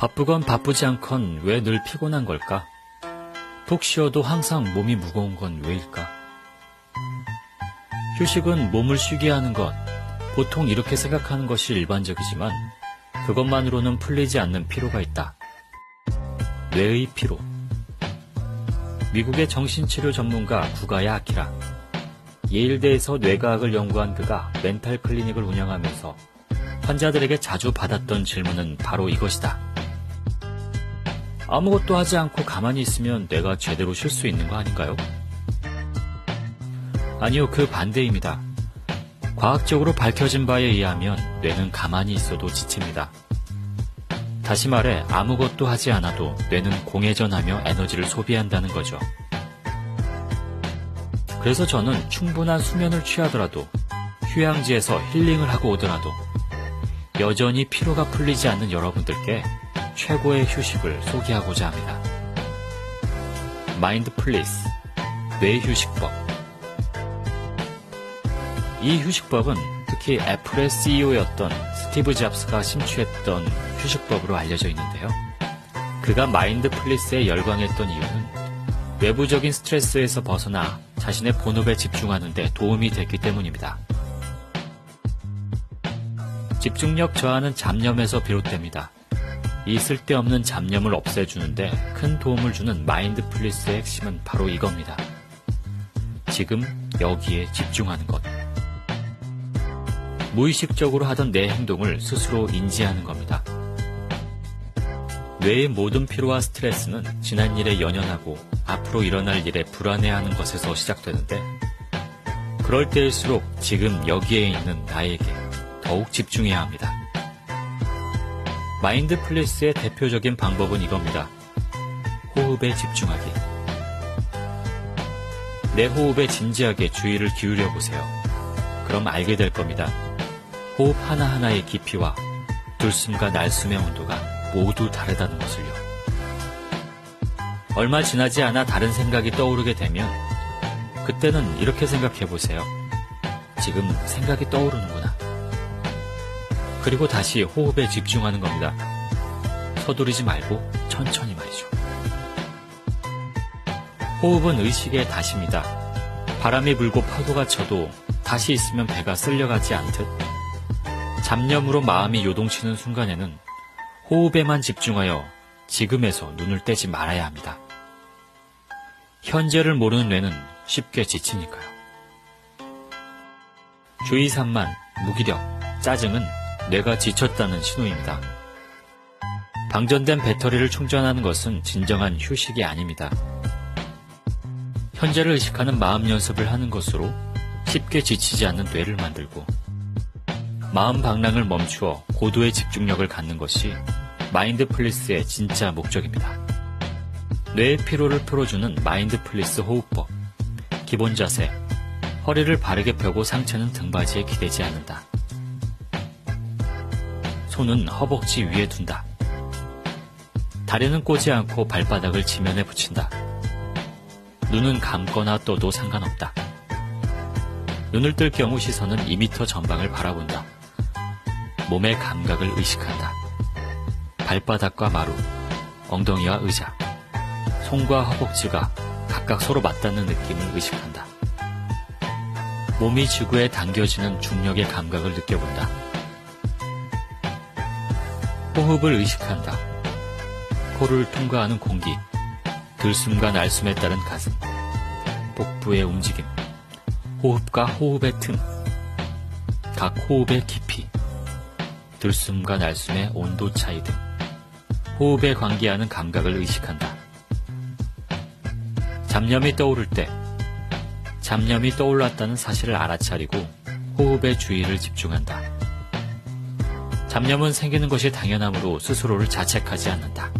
바쁘건 바쁘지 않건 왜 늘 피곤한 걸까? 푹 쉬어도 항상 몸이 무거운 건 왜일까? 휴식은 몸을 쉬게 하는 것. 보통 이렇게 생각하는 것이 일반적이지만 그것만으로는 풀리지 않는 피로가 있다. 뇌의 피로. 미국의 정신치료 전문가 구가야 아키라. 예일대에서 뇌과학을 연구한 그가 멘탈 클리닉을 운영하면서 환자들에게 자주 받았던 질문은 바로 이것이다. 아무것도 하지 않고 가만히 있으면 뇌가 제대로 쉴 수 있는 거 아닌가요? 아니요, 그 반대입니다. 과학적으로 밝혀진 바에 의하면 뇌는 가만히 있어도 지칩니다. 다시 말해 아무것도 하지 않아도 뇌는 공회전하며 에너지를 소비한다는 거죠. 그래서 저는 충분한 수면을 취하더라도 휴양지에서 힐링을 하고 오더라도 여전히 피로가 풀리지 않는 여러분들께 최고의 휴식을 소개하고자 합니다. 마인드 플리스 뇌 휴식법 이 휴식법은 특히 애플의 CEO였던 스티브 잡스가 심취했던 휴식법으로 알려져 있는데요. 그가 마인드 플리스에 열광했던 이유는 외부적인 스트레스에서 벗어나 자신의 본업에 집중하는 데 도움이 됐기 때문입니다. 집중력 저하는 잡념에서 비롯됩니다. 이 쓸데없는 잡념을 없애주는데 큰 도움을 주는 마인드 플리스의 핵심은 바로 이겁니다. 지금 여기에 집중하는 것. 무의식적으로 하던 내 행동을 스스로 인지하는 겁니다. 뇌의 모든 피로와 스트레스는 지난 일에 연연하고 앞으로 일어날 일에 불안해하는 것에서 시작되는데 그럴 때일수록 지금 여기에 있는 나에게 더욱 집중해야 합니다. 마인드 플리스의 대표적인 방법은 이겁니다. 호흡에 집중하기. 내 호흡에 진지하게 주의를 기울여 보세요. 그럼 알게 될 겁니다. 호흡 하나하나의 깊이와 들숨과 날숨의 온도가 모두 다르다는 것을요. 얼마 지나지 않아 다른 생각이 떠오르게 되면 그때는 이렇게 생각해 보세요. 지금 생각이 떠오르는구나. 그리고 다시 호흡에 집중하는 겁니다. 서두르지 말고 천천히 말이죠. 호흡은 의식의 다시입니다. 바람이 불고 파도가 쳐도 다시 있으면 배가 쓸려가지 않듯 잡념으로 마음이 요동치는 순간에는 호흡에만 집중하여 지금에서 눈을 떼지 말아야 합니다. 현재를 모르는 뇌는 쉽게 지치니까요. 주의 산만, 무기력, 짜증은 뇌가 지쳤다는 신호입니다. 방전된 배터리를 충전하는 것은 진정한 휴식이 아닙니다. 현재를 의식하는 마음 연습을 하는 것으로 쉽게 지치지 않는 뇌를 만들고 마음 방랑을 멈추어 고도의 집중력을 갖는 것이 마인드 플리스의 진짜 목적입니다. 뇌의 피로를 풀어주는 마인드 플리스 호흡법. 기본 자세. 허리를 바르게 펴고 상체는 등받이에 기대지 않는다. 손은 허벅지 위에 둔다. 다리는 꼬지 않고 발바닥을 지면에 붙인다. 눈은 감거나 떠도 상관없다. 눈을 뜰 경우 시선은 2m 전방을 바라본다. 몸의 감각을 의식한다. 발바닥과 마루, 엉덩이와 의자, 손과 허벅지가 각각 서로 맞닿는 느낌을 의식한다. 몸이 지구에 당겨지는 중력의 감각을 느껴본다. 호흡을 의식한다. 코를 통과하는 공기, 들숨과 날숨에 따른 가슴, 복부의 움직임, 호흡과 호흡의 틈, 각 호흡의 깊이, 들숨과 날숨의 온도 차이 등 호흡에 관계하는 감각을 의식한다. 잡념이 떠오를 때 잡념이 떠올랐다는 사실을 알아차리고 호흡에 주의를 집중한다. 잡념은 생기는 것이 당연하므로 스스로를 자책하지 않는다.